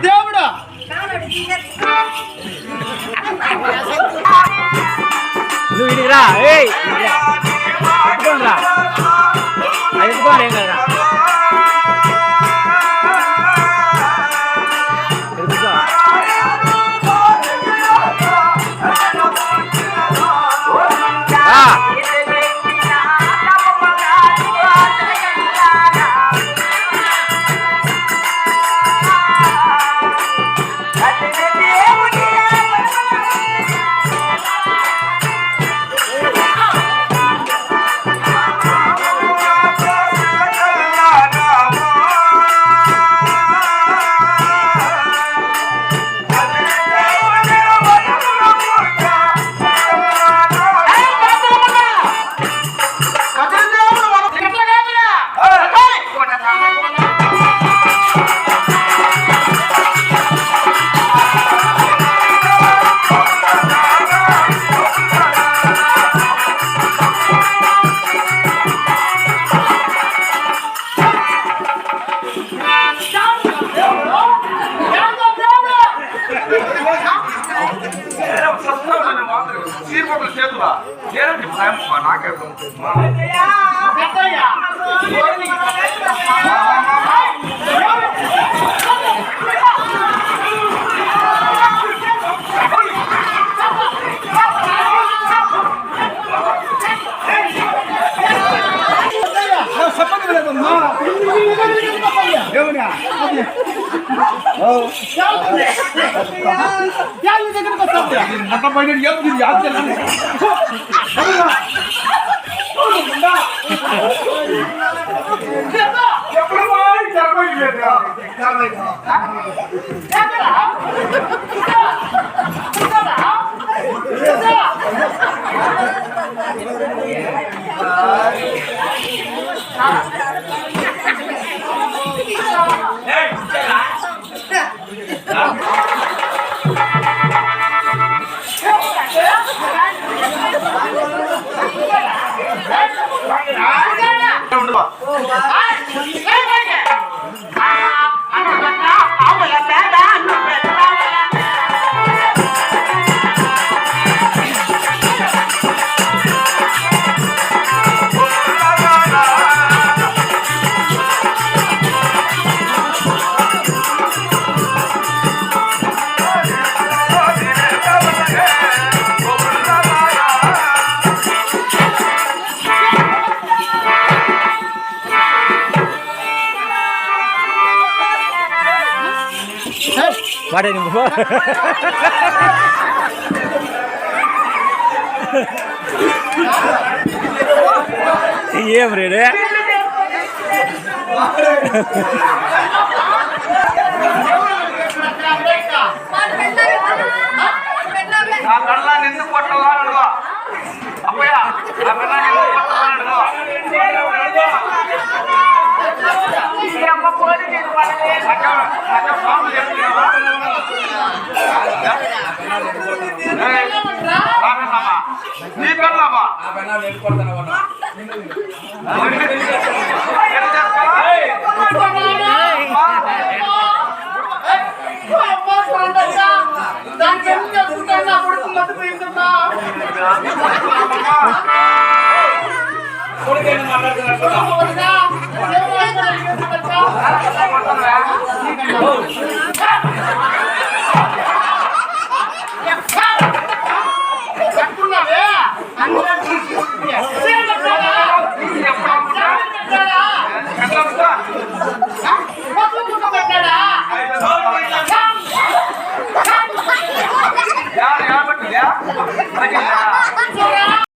దేవుడా? Yeah. 아, ఉండు வாடகை நீங்க போ ஏன் பிரேடு நான் நல்லா நின்று போட்டலாம் நடுவா அப்பயா நான் நல்லா நின்று போட்டலாம் நடுவா நீ பண்ணலாமா யார் யார் பட்டியா